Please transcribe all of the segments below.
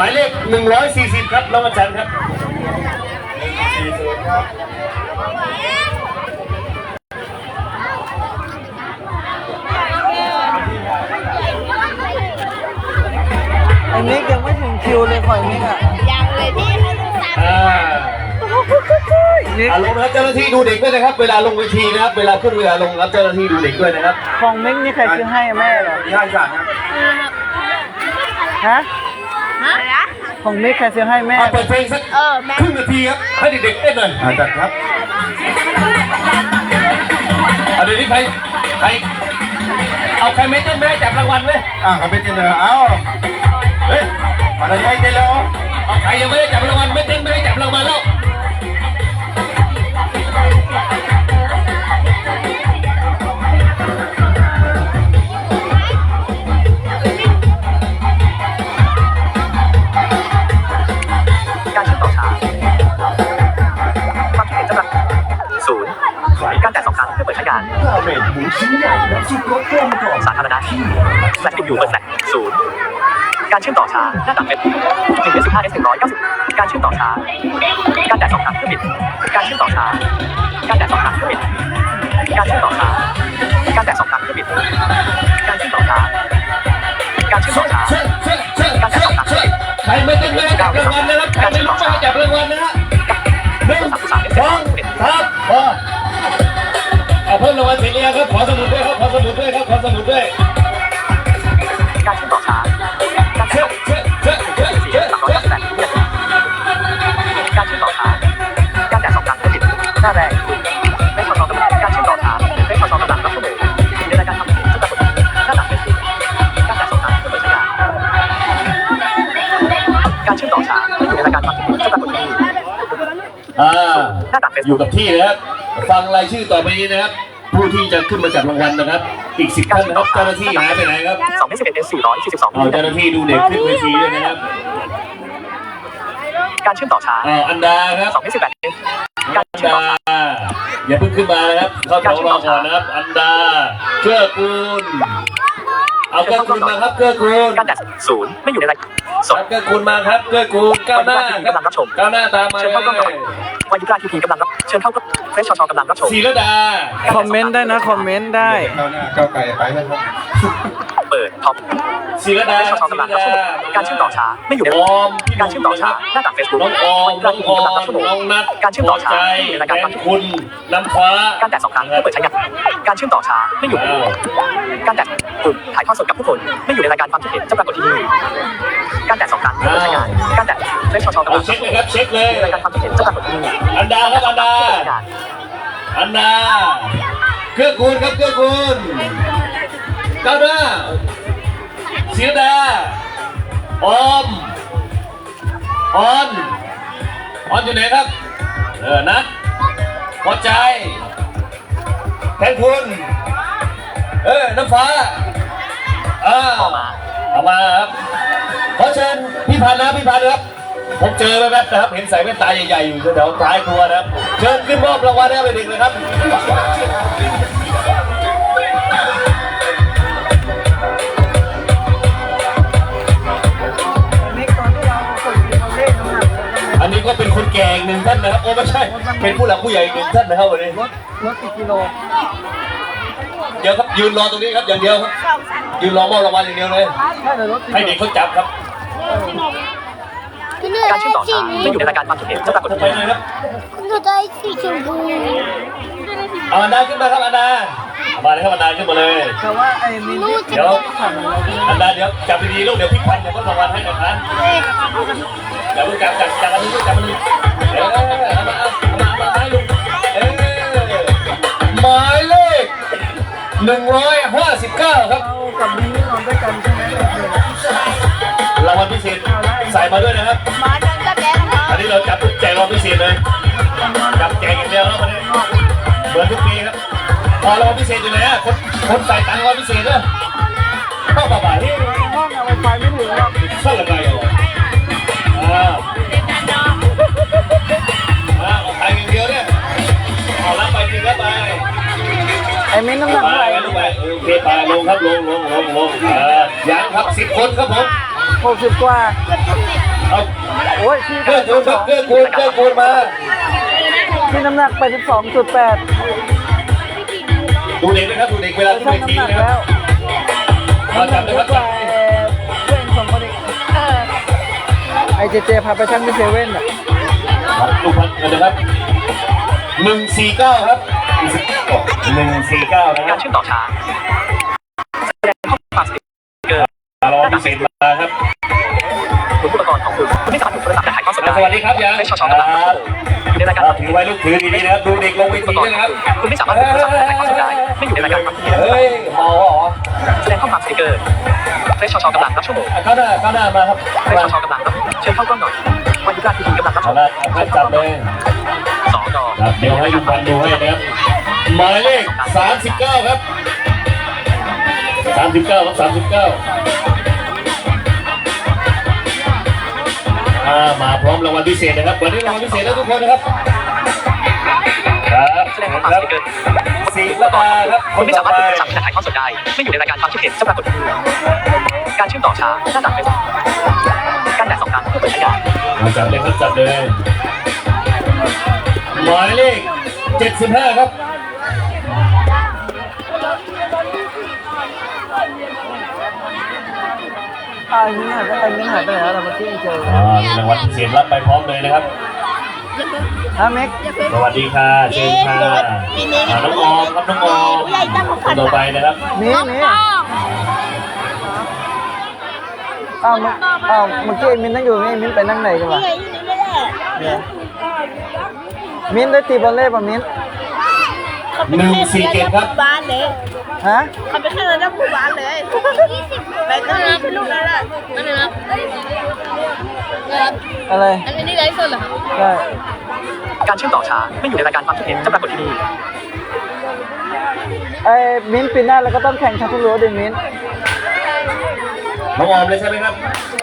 มายเลข 140 ครับน้องอาจารย์ครับ40ครับไอ้มิกยังไม่ถึงคิวเลยคอยมิกอะยังเลยพี่ให้ดูสามอ่ามิกอารมณ์นะครับเจ้าหน้าที่ดูเด็กด้วยนะครับ เวลาลงเวทีนะครับ เวลาขึ้นเวลาลงครับเจ้าหน้าที่ดูเด็กด้วยนะครับของมิกนี่ใครซื้อให้แม่เหรอที่ห้าศาสตร์ครับฮะ ฮะ ของมิกใครซื้อให้แม่เอาเปิดเพลงสักเออแม่ ครึ่งนาทีครับ ให้เด็กๆเต้นหน่อยอ่าจัดครับเอาเดี๋ยวนี้ใครใครเอาใครไม่เต้นไม่ได้จับรางวัลเลยอ่าครับเป็นเจนเนอร์เอ้าเฮ้ยมาได้ยังไงแล้วเอาใครยังไม่ได้จับรางวัลไม่เต้นไม่ได้จับรางวัลแล้ว สาธารณะแฟลชปิดอยู่เปิดแฟลชศูนย์การเชื่อมต่อช้าหน้าต่างเป็นหนึ่งเอสสิบห้าเอสหนึ่งร้อยเก้าสิบการเชื่อมต่อช้า การแตะสองครั้งเพื่อปิด การเชื่อมต่อช้า อยู่บุ๊กกับที่นะครับ ฟังรายชื่อต่อไปนี้นะครับ ผู้ที่จะขึ้นมาจับรางวัลนะครับ อีกสิบท่านนะครับเจ้าหน้าที่หายไปไหนครับสองเมตรสิบเอ็ดเอสสี่ร้อยสี่สิบสองเอาเจ้าหน้าที่ดูเด็กขึ้นเวทีด้วยนะครับ การเชื่อมต่อช้าอ่าอันดาครับสองเมตรสิบแปดเอสอัการนเชื่อมดาต่อช้าอย่าเพิ่งขึ้นมานะครับเข้าแถวรอก่อนนะครับ อันดาเกื้อกูลเอาเกื้อกูลมาครับเกื้อกูลการแตะศูนย์ไม่อยู่ในรายการ สคดรับเกื้อกูลมาครับเกื้อกูลก้าวหน้าครับก้าวหน้าตามมาเชิเลญเข้ากล้องยวายุราทีพีกำลังรับเชิญเข้าเฟซชอชอกำลังรับชมศิรดาคอมเมนต์ได้นะคอมเมนต์ได้เข้าหน้าก้าวไกลไปนะครับ เปิดท็อปศิรดาเฟซชอชอกำลังรับชมการเชื่อมต่อช้าไม่อยู่ในออมพี่การเชื่อมต่อช้าหน้าต่างเฟซบุ๊กน้องออมน้องออมน้องนัทการเชื่อมต่อช้าใจในรายการแทนคุณน้ำฟ้าการแตะสองครั้งเพื่อเปิดใช้งานการเชื่อมต่อช้าไม่อยู่อ้าวการแตะปุ่มถ่ายทอดสดกับผู้คนไม่อยู่ในรายการความคิดเห็นจะปรากฏที่นี่การแตะสองครั้งเพื่อเปิดใช้งานการแตะเฟซชอชอกำเอาลังเช็คเลยครับเช็คเลยรายการความคิดเห็นจะปรากฏที่นี่อันดาครับอันดาเพื่อใช้งานอันดาเกื้อกูลครับเกื้อกูล ก้าวหน้าศิรดาออมออนออนอยู่ไหนครับ เออนัทพอใจแทนคุณ เออ น้ำฟ้าอ่าต่อเอามาครับขอเชิญพี่พันธ์นะพี่พันธ์ครับผมเจอแว๊บๆนะครับ เห็นใส่แว่นตาใหญ่ๆอยู่แถวท้ายครัวนะครับ เชิญขึ้นมอบรางวัลให้ไปเด็กเลยครับ หนึ่งท่านนะครับโอ้ไม่ใช่ เป็นผู้หลักผู้ใหญ่อีกหนึ่งท่านนะครับวันนี้ลดลดกี่กิโลเดี๋ยวครับยืนรอตรงนี้ครับอย่างเดียวครับยืนรอมอบรางวัลอย่างเดียวเลยใช่เลยลดกี่ให้โลเด็กเขาจับครับคุณเหนื่อยการเชื่อมต่อช้าไม่อยู่ในรายการความคิดเห็นจะปรากฏไปที่นี่เลยครับคุณจะได้สีชมพูเอาอันดาขึ้นมาครับอันดาเอามาเลยครับอันดาขึ้นมาเลยแต่ว่าไอ้มินิเดี๋ยวผ่านเราไม่ได้อันดาเดี๋ยวจับดีๆลูกเดี๋ยวพี่พันธ์เดี๋ยวก็รางวัลให้นะคะจับมือจับจับจับอันนี้จับอันนี้ เออเอามาเอามาเอามาให้ลุงเออหมายเลขหนึ่งร้อยห้าสิบเก้าครับเรากับมินินอนด้วยกันใช่ไหมโอเครางวัลพิเศษใส่มาด้วยนะครับมาจังกับแดงมาอันนี้เราจับแจกรางวัลพิเศษเลยจับแจกอย่างเดียวครับวันนี้เหมือนทุกปีครับพอรางวัลพิเศษอยู่ไหนอะคนคนใส่ตังค์รางวัลพิเศษเนอะเข้าป่าบ่ายนี่ในห้องเอาไวไฟไม่ ไอ้มินน้ำหนักไปเท่าไหร่กันลงไปโอเคไปลงครับลงลงลงลงอ่ายังครับสิบคนครับผมหกสิบกว่าเกือบจะสิบเอาโอ้ยพี่เกื้อกูลครับเกื้อกูลเกื้อกูลมาพี่น้ำหนัก82.8ดูเด็กนะครับดูเด็กเวลาที่ชั่ไปงทีน้ำหนักนะครับแล้วเอาจับนะครับจับเพื่อนสองคนอีกไอเจเจพาไปชั่งที่เซเว่นอะครับลูกพันกันนะครับหนึ่งสี่เก้าครับ หนึ่งสี่เก้านะคัการรบเชื่อมต่อช้าแสดงข้อความสติ๊กเกอร์อารอพิเศษมาครับหรืออุปกรณ์ของคุณคุณไม่สามารถถูกโทรศัพท์และถ่ายทอดสดได้สวัสดีครับยังเฟซชอชอกำลังรับอยู่ในรายการอ่าถือไว้ลูกถือดีๆนะครับดูเด็กลงเวอุปทีกรด้วณ์ยนะครับคุณไม่สามารถถูกโทรศัพท์และถ่ายทอดสดได้ไม่อยู่ในรายการความคิดเห็นเฮ้ยเมาเหรอแสดงข้อความสติ๊กเกอร์เฟซชอชอกำลังรับชั่วโมงอะเข้าหน้าเข้าหน้ามาครับเฟซชอชอกำลังรับเชิญเข้ากล้องหน่อยวันยุราทีวีกำลังรับชเข้ามหน้าเอาจับเลยสองดอ ครับเดี๋ยวให้ลูกพันดูให้นะครับ หมายเลขสามสิบเก้าครับสามสิบเก้าครับสามสิบเก้าอ่ามาพร้อมรางวัลพิเศษนะครับ วันนี้รางวัลพิเศษแล้วทุกคนนะครับ ครับแสดงข้อความสติ๊กเกอร์สีระดาครับคุณไม่สามารถถูกโทรศัพท์และถ่ายทอดสดได้ ไม่อยู่ในรายการความคิดเห็นจะปรากฏที่นี่การเชื่อมต่อช้าหน้าต่างเฟซการแตะสองครั้งเพื่อเปิดใช้งานมาจับเลยครับจับเลยหมายเลขเจ็ดสิบห้าครับ อ่ามิ้นหายไปไอ้มิ้นหายไปไหนแล้วเราเมื่อกี้ยังเจออ่ามีรางวัลพิเศษรับไปพร้อมเลยนะครับ ฮะเม็กสวัสดีค่ะ เชิญค่ะอ่าน้องออมครับน้องออมคนต่อไปนะครับนี่นี่อ้าวเมื่ออ้าวเมื่อกี้ไอ้มิ้นนั่งอยู่นี่ไอ้มิ้นไปนั่งไหนกันวะนี่ไงนี่ไม่ได้เนี่ยมิ้นได้ตีบอลเล่ป่ะมิ้นหนึ่งสี่เจ็ดครับ บ้านเลย ฮะเขาไปแค่ระดับหมู่บ้านเลยไปก็มีเป็นลูกแล้วแหละนั่นนะอะไรอันนี้ไลฟ์สดเหรอได้การเชื่อมต่อช้าไม่อยู่ในรายการความคิดเห็นจะปรากฏที่นี่ไอ้มิ้นปีหน้าเราก็ต้องแข่งชักทุรู้ดิมิ้นน้องออมเลยใช่ไหมครับ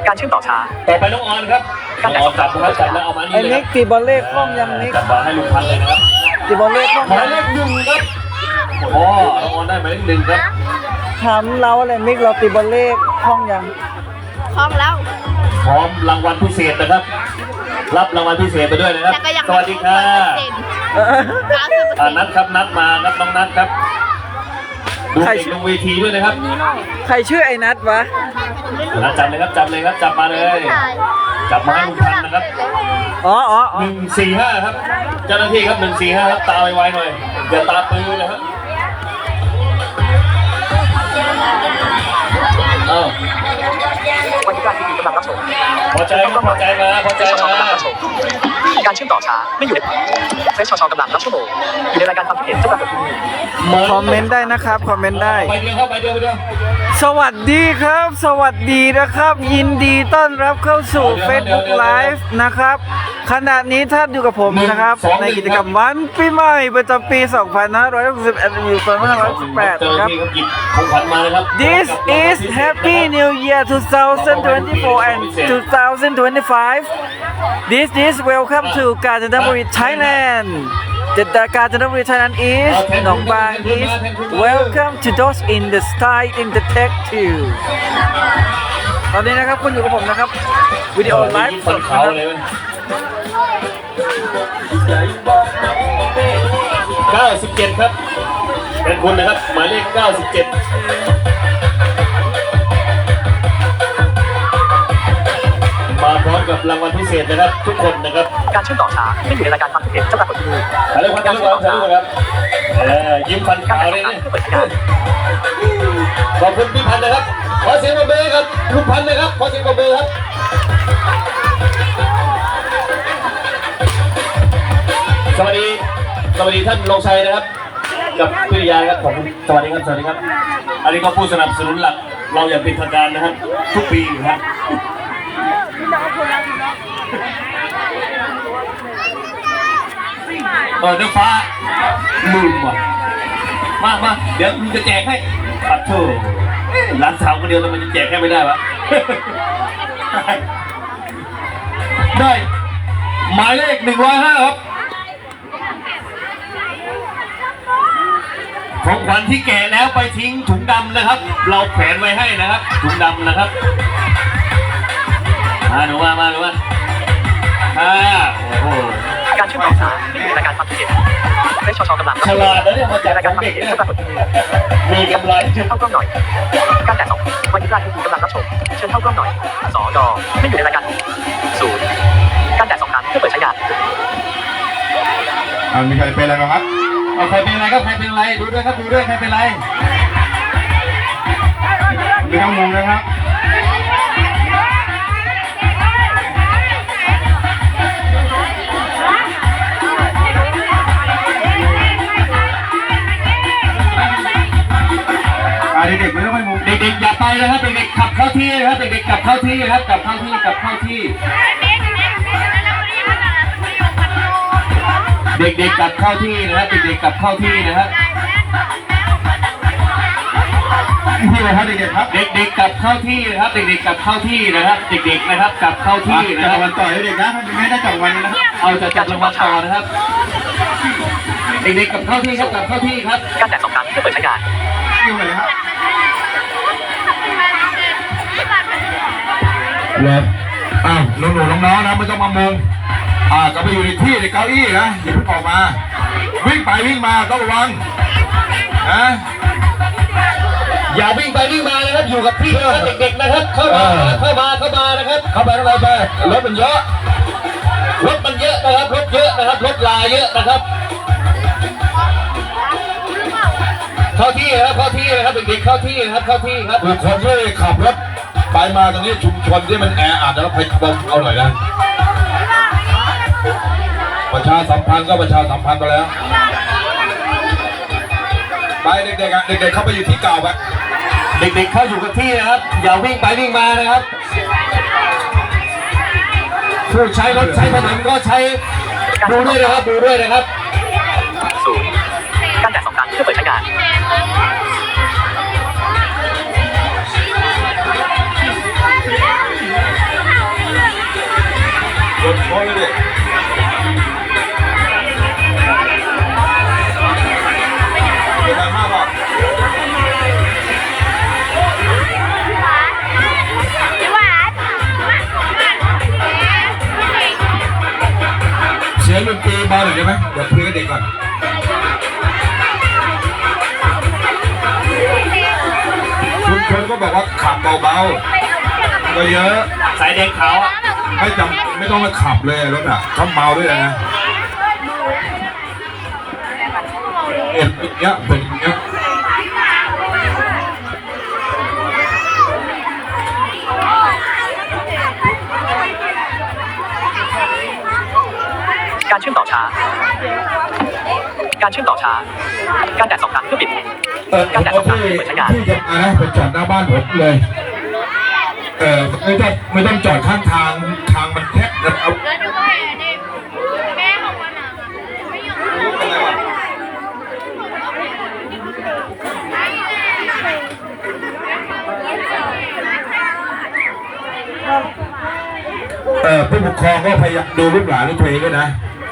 การเชื่อมต่อช้า ต่อไปน้องออนครับน้องออนจับนะครับจับแล้วเอามาไอ้นี่เลมิยกตีบอลเล่คล่องยังมิกจับมาให้ลูกพันเลยนะครับตีบอลเล่คล่องหมายยังเลขหนึ่งครับ อ๋อน้องออนได้หมายเลขหนึ่งครับถามเราอะไรมิกเราตีบอลเล่คล่องยังคล้องแล้ว พร้อมรางวัลพิเศษนะครับ รับรางวัลพิเศษไปด้วยนะครับ แต่ก็ยังสวัสดีค่ะเออเก้าสิบเปอร์อ่าเซ็นต์นัดครับนัดมาครับน้องนัดครับดูใครเด็กลงเวทีด้วยนะครับใครชื่อไอ้นัทวะนัดจับเลยครับจับเลยครับจับมาเลย จับมาให้ลุงพันนะครับอ๋ออ๋ออ๋อหนึ่งสี่ห้าครับ เจ้าหน้าที่ครับหนึ่งสี่ห้าครับตาไวๆหน่อยอย่าตาปืนนะครับ อ้าว วันยุราทีวีกำลังรับชมพอใจครับพอใจมาพอใจเฟซชอชอกำลังมารับชมการเชื่อมต่อช้าไม่อยู่ในเฟซชอชอกำลังรับชั่วโมงอยู่ในรายการความคิดเห็นจะปรากฏที่นี่คอมเมนต์ได้นะครับคอมเมนต์ได้ ไปเดียวครับไปเดียวไปเดียวสวัสดีครับ สวัสดีนะครับ ยินดีต้อนรับเข้าสู่ Facebook Live นะครับ ขณะนี้ท่านอยู่กับผมนะครับ ในกิจกรรมวันปีใหม่ประจำปี 2561อยู่2518เจ้าหนะคน้ารับที่เขาหยิบของขวัญมานะครับ This is Happy New Year 2024 and 2025. This is welcome to Kanchanaburi, Thailand. The, the Kanchanaburi, Thailand is Nong Bang is welcome to those in the style in the tech too. ตอนนี้นะครับคุณอยู่กับผมนะครับวิดีโอไลฟ์สฟันดเขานะครับเลยเว้ย97 ครับเป็นคุณนะครับหมายเลข 97 กับรางวัลพิเศษนะครับ ทุกคนนะครับการเชื่อมต่อช้าไม่อยู่ในรายการความคิดเห็นจะปรากฏที่นี่ถ่ายรูปครับถ่ายรูปครับถ่ายรูปครับเออยิ้มฟันขาวเลยนี่ขอบคุณพี่พันธ์นะครับขอเสียงปรบมือให้กับลุงพันธ์นะครับขอเสียงปรบมือครับสวัสดีสวัสดีท่านรองชัยนะครับ กับพิริยาครับขอบคุณสวัสดีครับสวัสดีครับ อันนี้ก็ผู้สนับสนุนหลักเราอย่างเป็นทางการนะครับ ทุกปีนะครับ เออเดี๋ยฟ้าลืมว่ะมามาเดี๋ยวมึงจะแจกให้ปัดโถหลานสาวคนเดียวทำไมจะแจกให้ไม่ได้วะ ได้ หมายเลขหนึ่งร้อยห้าครับ ของขวัญที่แก่แล้วไปทิ้งถุงดำนะครับ เราแขวนไว้ให้นะครับ ถุงดำนะครับ มาหนูมามาหนูมาห้าโอ้โหการเชื่อมต่อช้าไม่มีรายการความคิดเห็นเลขชชกำลังฉลาดแล้วเนี่ยมาจากรายการความเด็คิกดเห็นเนี่ยเพื่อปรากฏมีกำไรเชิญเข้ากล้องหน่อยการแตะสองวันนี้ราที่คุณกำลังรับชม เชิญเข้ากล้องหน่อยสอดอไม่อยู่ในรายการศูนย์การแตะสองครั้งเพื่อเปิดใช้งานอ่ามีใครเป็นอะไรบ้างครับเอาใครเป็นอะไรครับใครเป็นอะไรดูด้วยครับดูด้วยใครเป็นอะไรมีทั้งมุมนะครับ ไปนะครับเด็กๆขับเข้าที่นะครับเด็กๆกลับเข้าที่นะครับกลับเข้าที่กลับเข้าที่ เด็กๆกลับเข้าที่นะครับเด็กๆกลับเข้าที่นะครับที่ไหนครับเด็กๆครับเด็กๆกลับเข้าที่นะครับเด็กๆกลับเข้าที่นะครับเด็กๆนะครับกลับเข้าที่ที่นะนะคครัรับบวันต่อยเด็กนะไม่ได้จับวันนะครับเอาจะจับรางวัลต่อนะครับ เด็กๆกลับเข้าที่ครับกลับเข้าที่ครับการแตะสองครั้งเพื่อเปิดใช้งาน เลยอ้าวหนูๆน้องๆนะไม่ต้องมามุงอ่าก็ไปอยู่ในที่ในเก้าอี้นะอย่าเพิ่งออกมา วิ่งไปวิ่งมาต้องระวังนะอย่าวิ่งไปวิ่งมานะครับอยู่กับที่นะครับเด็กๆนะครับ เข้ามาเข้ามาเข้ามานะครับ เข้าไปเข้าไปไปรถมันเยอะรถมันเยอะนะครับรถเยอะนะครับรถลาเยอะนะครับเข้าที่นะครับเข้าที่นะครับเด็กๆเข้าที่นะครับเข้าที่ครับคือคนที่ขับรถ ไปมาตรงนี้ชุมชนที่มันแออัดแล้วไปเบาเอาหน่อยนะประชาสัมพันธ์ก็ประชาสัมพันธ์ไปแล้วไปเด็กๆอะเด็กๆเข้าไปอยู่ที่เก่าไปเด็กๆเข้าอยู่กับที่นะครับ อย่าวิ่งไปวิ่งมานะครับ ผู้ใช้รถใช้ถนนก็ใช้ดูด้วยนะครับดูด้วยนะครับศูนย์การแตะสองครั้งเพื่อเปิดใช้งาน รถโค้งเลยเป็นไรมากป่ะพี่หวานเสียงดนตรีเบาหน่อยได้ไหมเดี๋ยวคุยกับเด็กก่อนชุมชนก็บอกว่าขับเบาๆก็เยอะ สายแดงขาวอะ ไม่จำไม่ต้องมาขับเลยรถอะเขาเมาด้วยนะเอ็ดอย่างเงี้ยเป็นอย่างเงี้ยการเชื่อมต่อช้า การเชื่อมต่อช้า การแตะสองครั้งเพื่อปิดเออผมเอาที่ที่จะมานะไปจอดหน้าบ้านผมเลย เออไม่ต้องไม่ต้องจอดข้างทางทางมันแคบเอาแล้วดูว่าเนี่ยแม่ของมันอะไม่ยอมเออผู้ปกครองก็พยายามดูลูกหลานลูกตัวเองด้วยนะ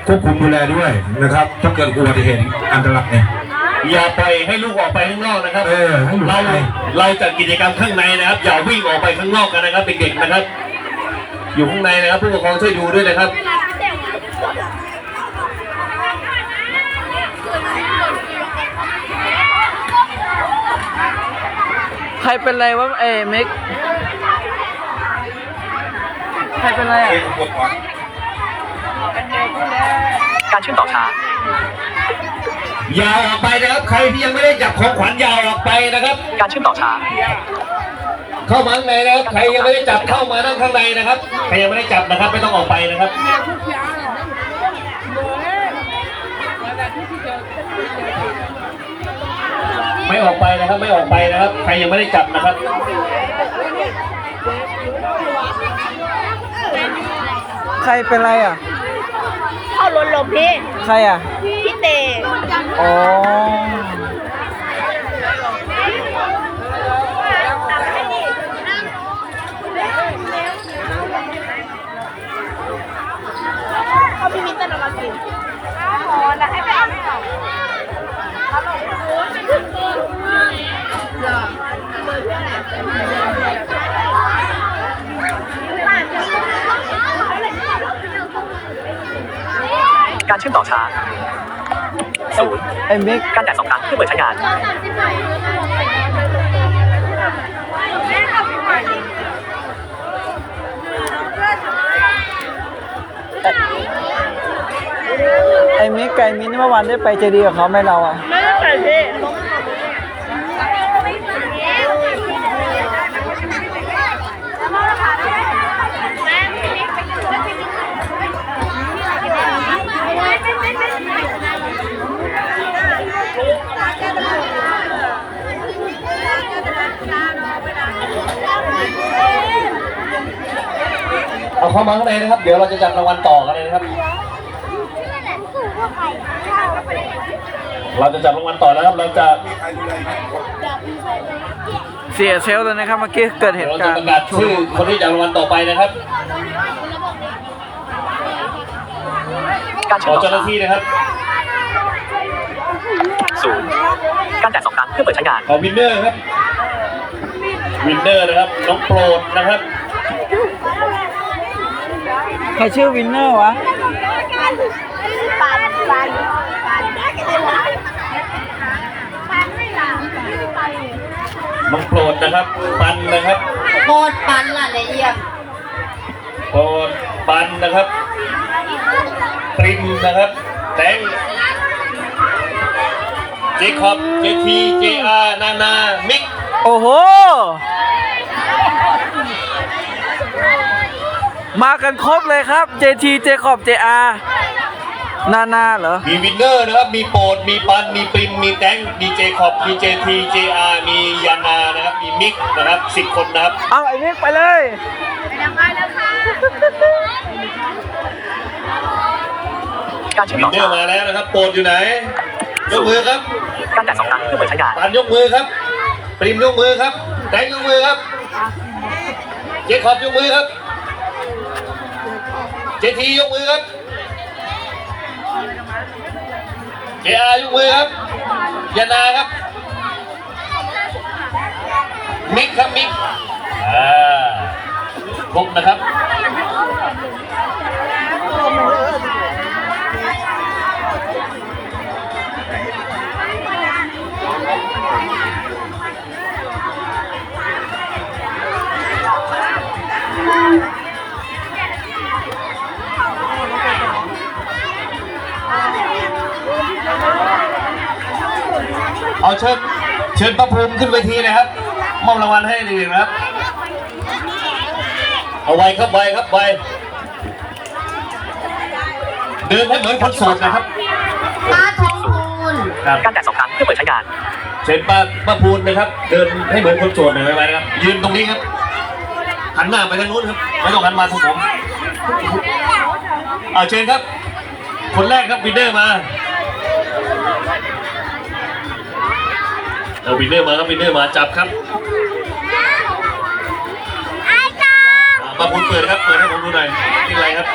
ควบคุมดูแลด้วยนะครับ ถ้าเกิดอุบัติเหตุอันตรายเนี่ย อย่าปล่อยให้ลูกออกไปข้างนอกนะครับเออให้อยู่เราข้างใน เราจัดกิจกรรมข้างในนะครับ อย่าวิ่งออกไปข้างนอกกันนะครับเด็กๆนะครับ อยู่ข้างในนะครับผู้ปกครองช่วยดูด้วยนะครับ ใครเป็นไรวะเอ้มิกใครเป็นไรอะการเชื่อมต่อช้าอย่าออกไปนะครับ ใครที่ยังไม่ได้จับของขวัญอย่าออกไปนะครับ การเชื่อมต่อช้า เข้ามาข้างในนะครับใครยังไม่ได้จับเข้ามานั่งข้างในนะครับใครยังไม่ได้จับนะครับไม่ต้องออกไปนะครับ ไม่ออกไปนะครับไม่ออกไปนะครับ ใครยังไม่ได้จับนะครับ ใครเป็นไรอะเอา ลนลมพี่ ใครอะ พี่เตอ๋อ เขาพี่มิ้นจะนำมากินอ๋อแล้วให้ไปเอาไม่เอาเขาลงโอ้ยเป็นถึงตัวเหรอ การเชื่อมต่อช้าศูนย์ไอ้มิกการแตะสองครั้งเพื่อเปิดใช้งานไอ้มิกไก่มินเมื่อวานได้ไปเจดีย์กับเขาไหมเราอะไม่ได้ใส่พี่ เอาเข้ามาข้างในนะครับ เดี๋ยวเราจะจับรางวัลต่อกันเลยนะครับ เราจะจับรางวัลต่อแล้วครับ เราจะเสียเซลล์เลยนะครับเมื่อกี้เกิดเหเดี๋ยวตุเรากาจะรปณ์ระกาศชื่อคนที่จับรางวัลต่อไปนะครับการขเชื่ออมต่อเจ้าหน้าช้าที่นะครับ ศูนย์การแตะสองครั้งเพื่อเปิดใช้งาน ขอวินเนอร์ครับ วินเนอร์นะครับ น้องโปรดนะครับ ใครชื่อวินเนอร์วะปันปันปันปันไม่หลังปันน้องโปรดนะครับ ปันนะครับโคตรปันล่ะละเอียดโปรดปันนะครับปริมนะครับแตงเจคอบเจทีเจอาร์นานามิกโอ้โห มากันครบเลยครับ JT j คอบ JR นานาเหรอ มีวินเนอร์นะครับ มีโปรด มีปัน มีปริม มีแตงมีเจคอบ มีเจทีเจอาร์มียานานะครับ มีมิกนะครับสิบคนนะครับ เอาไอ้มิกไปเลยไปดังไปแล้วค่ะการเชื่อมวิต่นอเนอช้าร์มาแล้วนะครับ โปรดอยู่ไหน ยกมือครับ การแตะสองครั้งเพื่อเปิดใช้งานปันยกมือครับ ปริมยกมือครับ แตงยกมือครับ เจคอบยกมือครับเจทียกมือครับเจอายกมือครับยานาครับ มิกครับมิกอ่าครบนะครับ เอาเชิญเชิญประภูมิขึ้นเวทีเลยครับมอบรางวัลให้เด็กๆนะครับ เอาไว้ครับไว้ครับไว้เดินให้เหมือนคนโสดนะครับป้าทองคูณครับการแตะสองครั้งเพื่อเปิดใช้งานเชิญป้าป้าภูนนะครับ เดินให้เหมือนคนโสดหน่อยไว้นะครับ ยืนตรงนี้ครับหันหน้าไปทางนู้นครับไม่ต้องหันมาทางผมเอาเชิญครับ คนแรกครับวินเนอร์มา เอาวินเนอร์มาครับวินเนอร์มาจับครับไอ้จ้าอ่าป้าภูนเปิดครับเปิดให้ผมดูหน่อยนี่อะไรครับ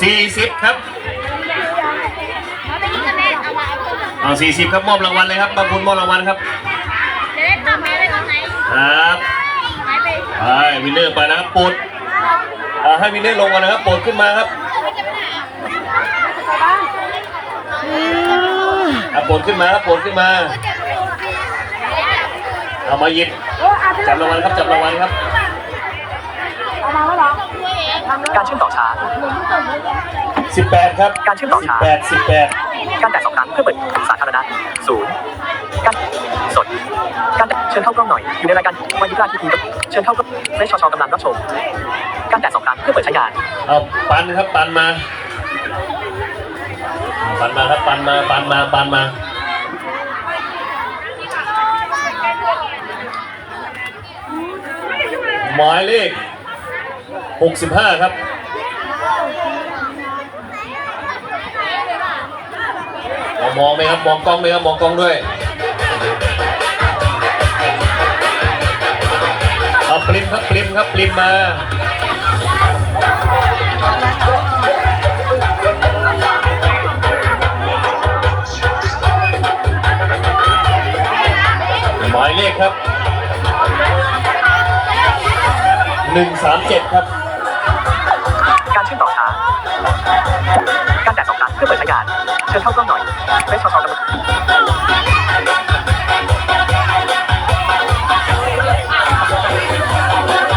สี่สิบครับมาไปกินกันแม่เอามาเอาสี่สิบครับมอบรางวัลเลยครับป้าภูนมอบรางวัลครับเดี๋ยวได้ตามแม่ไปตรงไหนครับไปไปไปวินเนอร์ไปนะครับโปรดอ่าให้วินเนอร์ลงก่อนนะครับโปรดขึ้นมาครับ อะโปรดขึ้นมาครับโปรดขึ้นมา เอามาหยิบจับรางวัลครับจับรางวัลครับการเชื่อมต่อช้า 18 ครับการเชื่อมต่อช้า18 18การแตะสองครั้งเพื่อเปิดสาธารณะศูนย์การสดการแตะเชิญเข้ากล้องหน่อย อยู่ในรายการวันยุราทีพีเชิญเข้ากล้องเฟซชอชอกำลังรับชมการแตะสองครั้งเพื่อเปิดใช้งานเอาปันครับปันมา ปันมาครับปันมาปันมาปันมาหมายเลข 65 ครับมองมองไหมครับมองกล้องไหมครับมองกล้องด้วยเอาปริมครับปริมครับปริมมา หมายเลขครับ 137 ครับ การเชื่อมการแตะสองครั้งเพื่อเปิดใช้งาน เชิญเข้ากล้องหน่อยเฟซชอชอกำลัง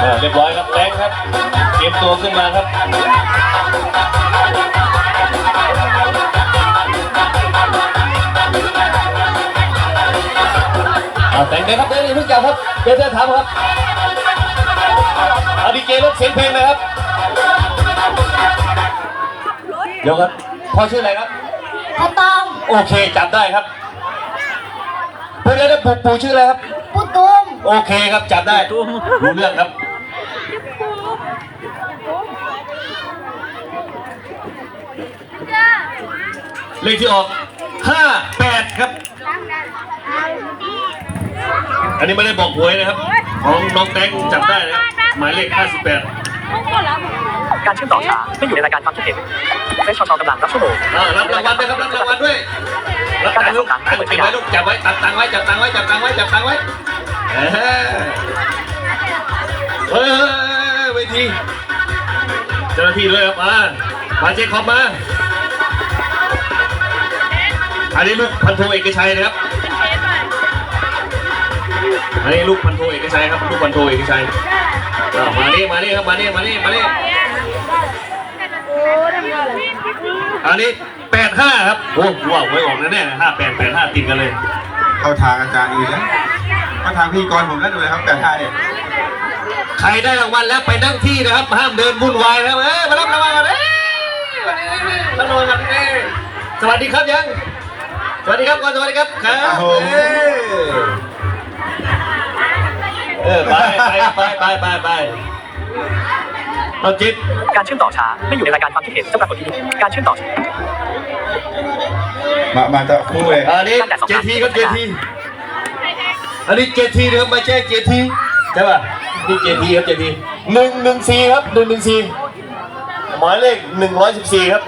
อ่าเรียบร้อยครับแบงค์ครับ เตรียมตัวขึ้นมาครับ อ่าแต่งเลยครับเดี๋ยวเพิ่งจับครับเดี๋ยวจะถามครับเอาดีเจลดเสียงเพลงเลยครับเดี๋ยวครับพ่อชื่ออะไรครับข้าวต้มโอเคจับได้ครับเพื่อนแล้วปู่ปู่ชื่ออะไรครับปูตุ้มโอเคครับจับได้รู้เรื่องครับเลขที่ออก 58 ครับ อันนี้ไม่ได้บอกหวยนะครับ ของน้องแตงจับได้นะครับหมายเลข 58การเชื่อมต่อช้าไม่อยู่ในรายการความคิดเห็นเฟซชอชอกำลังรับชั่วโมงอ่ารับรางวัลด้วยครับรับรางวัลด้วยรับตังค์ลูกตังค์ติดไว้ลูกจับไว้จับตังค์ไว้จับตังค์ไว้จับตังค์ไว้จับตังค์ไว้เฮ้ยเฮ้ยเวทีเจ้าหน้าที่ด้วยครับมามาเช็คคอมมาอันนี้ลูกพันโทเอกชัยนะครับ อันนี้ลูกพันโทเอกชัยครับลูกพันโทเอกชัยอ่ามานี่มานี่ครับมานี่มานี่มานี่อันนี้แปดห้าครับโอ้ว้าวไว้ออกแน่ๆห้าแปดแปดห้าติดกันเลย เข้าทางอาจารย์อื่นแล้วเข้าทางพธี่กรผมแล้วดูเลยครับแต่ท่าเนี่ยใครได้รางวัลแล้วไปนั่งที่นะครับห้ามเดินวุ่นวายนะครับเอ้ยมารับรางวัลกันเอ้ยรับรางวัลกันเอ้ยสวัสดีครับยัง สวัสดีครับก่อนสวัสดีครับครับเอ้ย เออไปไปไปไปไปไปเอาจิตการเชื่อมต่อช้าไม่อยู่ในรายการความคิดเห็นจะปรากฏที่นี่การเชื่อมต่อช้ามามาจะคู่เลยอันนี้เจทีครับเจทีอันนี้เจทีนะครับไม่ใช่เจทีใช่ป่ะนี่เจทีครับเจทีหนึ่งหนึ่งสี่ครับหนึ่งหนึ่งสี่หมายเลขหนึ่งร้อยสิบสี่ครับ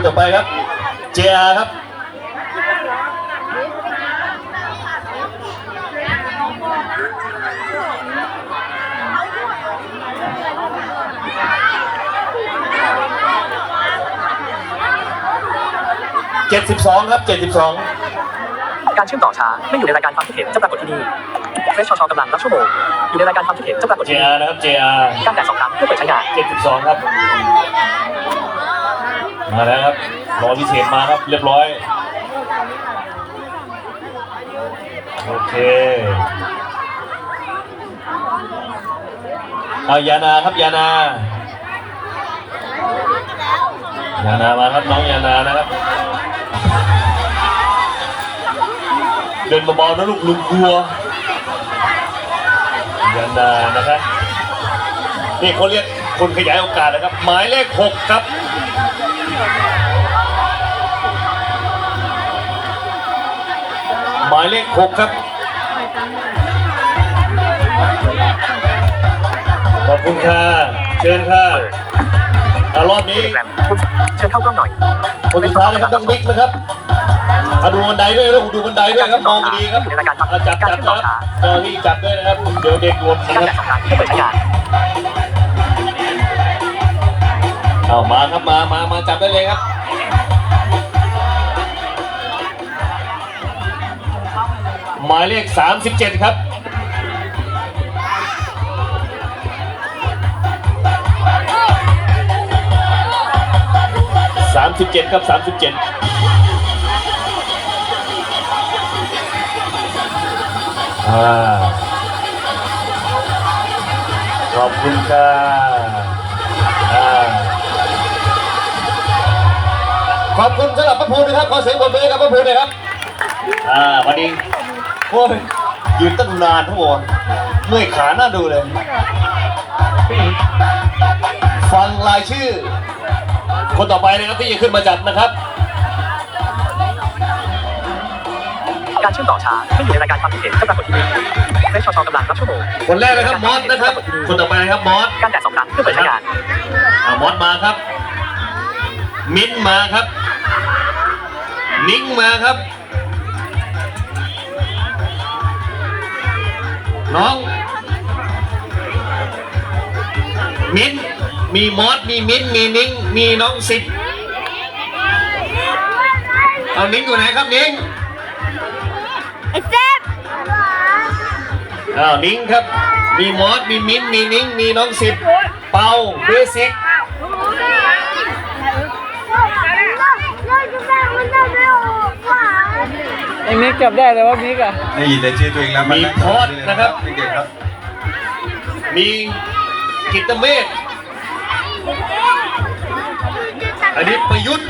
นต่อไปครับ JR ครับเจ็ดสิบสองครับเจ็ดสิบสองการเชื่อมต่อช้าไม่อยู่ในรายการความคิดเห็นจะปรากฏที่นี่เฟซชอชอกำลังรับชั่วโมงอยู่ในรายการความคิดเห็นจะปรากฏที่นี่ JR นะครับ JR การแตะสองครั้งเพื่อเปิดใช้งานเจ็ดสิบสองครับ มาแล้วครับ รอพิเศษมาครับ เรียบร้อย โอเคเอายานาครับยานายานามาครับน้องยานานะครับเดินเบาๆนะลูกลุงกลัวยานานะครับนี่เขาเรียกคนขยายโอกาสนะครับ หมายเลขหกครับ หมายเลขหกครับ ขอบคุณค่ะ เชิญค่ะอะรอบนี้แกรมเชิญเข้ากล้องหน่อยคนสุดท้ายนะครับต้องบิ๊กนะครับเอาดูบันไดด้วยนะดูบันไดด้วยครับมองดีครับเอาจับจับครับเจ้าหน้าที่จับด้วยนะครับ เดี๋ยวเด็กหล่นนะการครับแตะสองครั้งเพื่อเปิดใช้งานเอามาครับมามามาจับได้เลยครับ หมายเลข 37 ครับ37ครับ37อ่าขอบคุณค่ะอ่าขอบคุณสำหรับพระภูนะครับ ขอเสียงปรบมือให้กับพระภูหน่อยครับ อ่าวันนี้ โอ้ยยืนตั้งนานทั้งหมดเมื่อยขาหน้าดูเลย ฟังรายชื่อ คนต่อไปนะครับที่จะขึ้นมาจับนะครับ การเชื่อมต่อช้าไม่อยู่ในรายการความคิดเห็นจะปรากฏที่นี่เฟซชอชอกำลังรับชั่วโมงคนแรกนะครับมอสนะครับ คนต่อไปนะครับมอสการแตะสองครั้งเพื่อเปิดใช้งานอ่ามอสมาครับ มิ้นท์มาครับ นิ้งมาครับ น้อง มิ้นท์มีมอส มีมิ้นท์มีนิ้ง มีน้องสิบเอานิ้งอยู่ไหนครับนิ้งไอ้เจ็บอ้าวนิ้งครับ มีมอส มีมิ้นท์มีนิ้ง มีน้องสิบเป่าเบสิก ไอ้ มิกจับได้เลยว่ามิกอะได้ยินแต่ชื่อตัวเองแล้วมันมีนั่งพอดนะครับเด็กๆครับมีกิตเมธอันนี้ประยุทธ์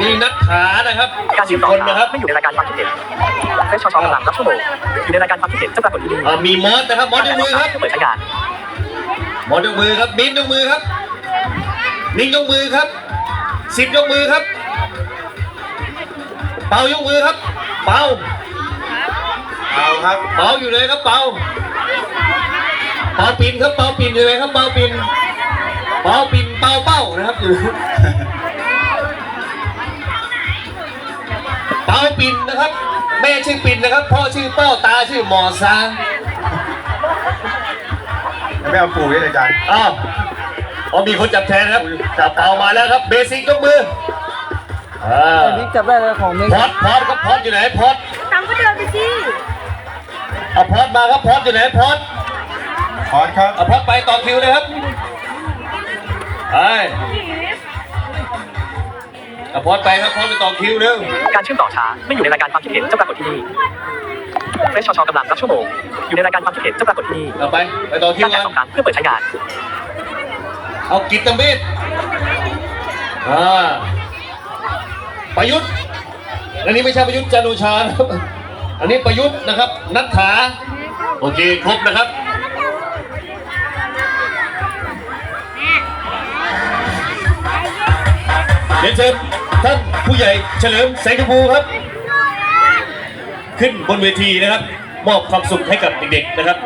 มีนัทธานะครับการสิเชื่อบมต่อคนช้านะครับไม่อยู่ในรายการความคิดเห็นเฟซชอชอกำลังรับชั่วโมงอยู่ในรายการความคิดเห็นจะปรากฏที่นี่อ่ามีมอสนะครับมอสยกมือครับเพื่อเปิดใช้งานมอสยกมือครับมิ้นยกมือครับนิ้งยกมือครับสิบยกมือครับ เปายกมือครับ เปาเอาครับ เปาอยู่เลยครับเปาเปาปินครับเปาปินอยู่เลยครับเปาปินเปาปินเปาเป้านะครับอยู่เปาปินนะครับ แม่ชื่อปินนะครับพ่อชื่อเป้าตาชื่อหมอซาไม่เอาปู่ด้วยอาจารย์อ้าวอ๋อมีคนจับแทนนะครับจับเปามาแล้วครับ เบสิกยกมือ อ่าไอ้มิกจับได้เลยของมิกพอดพอดครับพอดอยู่ไหนพอดทำก็เดินไปสิเอาพอดมาครับพอดอยู่ไหนพอดพอดครับเอาพอดไปต่อคิวเลยครับไปเอาพอดไปครับพอดไปต่อคิวเร็วการเชื่อมต่อช้าไม่อยู่ในรายการความคิดเห็นจะปรากฏที่นี่เฟซชอชอกำลังรับชั่วโมงอยู่ในรายการความคิดเห็นจะปรากฏที่นี่เอาไปไปต่อคิวการกัแตะนสองครั้งเพื่อเปิดใช้งานเอากิตตมิดอ่า ประยุทธ์อันนี้ไม่ใช่ประยุทธ์จันทร์โอชานะครับ อันนี้ประยุทธ์นะครับ นัทธาโอเคครบนะครับเรียนเชิญท่านผู้ใหญ่เฉลิมแสงชมพูครับ ขึ้นบนเวทีนะครับ มอบความสุขให้กับเด็กๆนะครับ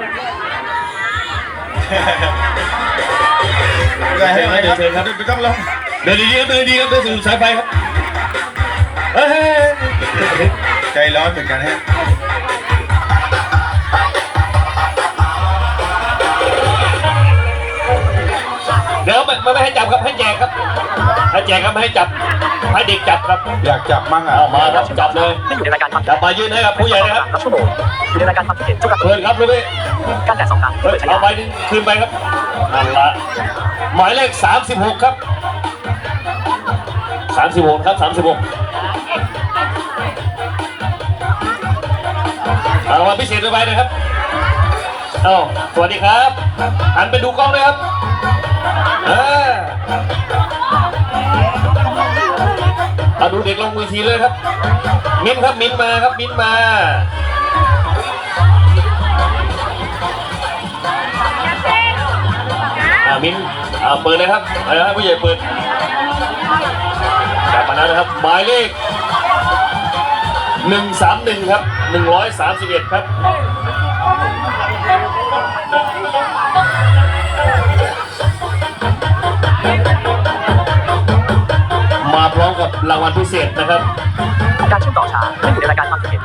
ได้ให้ไหมครับเชิญครับไม่ต้องลงเดินดีๆครับเดินดีๆครับเดินสู่สายไฟครับ เฮ้ยใจร้อนเหมือนกันฮะเดี๋ยวไม่ไม่ให้จับครับให้แจกครับ ให้แจกครับไม่ให้จับให้เด็กจับครับอยากจับมั่งอะเอามาครับจับเลยไม่อยู่ในรายการความคิดจับมายื่นให้กับผู้ใหญ่นะครับรับชั่วโมงอยู่ในรายการความคิดเห็นจะปรากฏเชิญครับลูกพี่การแตะสองครั้งเพื่อเฮ้ยเปิดใช้เอางานไปคืนไปครับนั่นละหมายเลข 36 ครับ 36 ครับ 36 รางวัลพิเศษไปนะครับ เอ้าสวัสดีครับหันไปดูกล้องเลยครับเออเอาดูเด็กลงมือทีเลยครับ มิ้นครับมิ้นมาครับมิ้นมาอามิ้นอ่าเปิดเลยครับเอาละครับผู้ใหญ่เปิดกลับมาแล้วนะครับหมายเลข หนึ่งสามหนึ่งครับหนึ่งร้อยสามสิบเอ็ดครับ มาพร้อมกับรางวัลพิเศษนะครับ การเชื่อมต่อช้าไม่อยู่ในรายการความคิดเห็น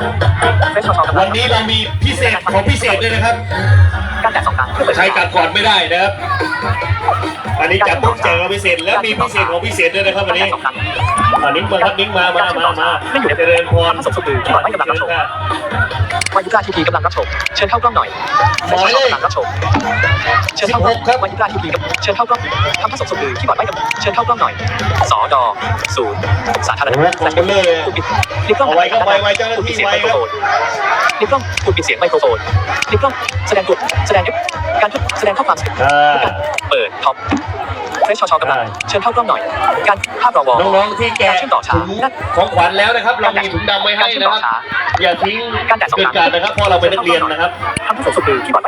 เฟซชอชอกำลัวังนนี้เรามีพิเศษของพิเศษด้วยนะครับ การแตะสองครั้งเพื่อเปิดใครใช้กังาดนก่อนไม่ได้นะครับ อันนี้จับต้องแจกเราพิเศษแล้วมีพิเศษของพิเศษด้วยนะครับวันนี้การแตะส องครั้งอ่านิ้งมาครับนิ้งมามามามาไม่อยู่ในเจริญพรสมสุขดือที่ก่อนไม่กำลังรับชมวายุราทีพีกำลังรับชม เชิญเข้ากล้องหน่อยหมายเลขกำลังรับชม เชิญเข้ากล้อง16ครับวายุราทีพีเชิญเข้ากล้องทำผสมสมดือที่บอร์ดไม่กำลังเชิญเข้ากล้องหน่อยสอดอศูนย์สาธารณะโอ้โหกดเบลอเลยถูกปิดคลิปกล้องเอาไว้ก็ไว้ไว้เจ้าหน้าที่ถูกปิดเสียงไว้ไมครับโครโฟนคลิปกล้องถูกปิดเสียงไมโครโฟนคลิปกล้องแสดงตัวแสดงยุการทุกแสดงข้อความอ่าเปิดท็อป เฟซชอชอกำลังได้เชิญเข้ากล้องหน่อย การภาพรอวอน้องๆที่แกะการเชื่อมต่อช้าถุงของขวัญแล้วนะครับ เรามีถุงดำไว้ให้นะครับ อย่าทิ้งการแตะสองเกินครั้งการนะครับเพราะเราเป็นนักเรียนนะครับ ทำผสมสมดือที่บอร์ดไม่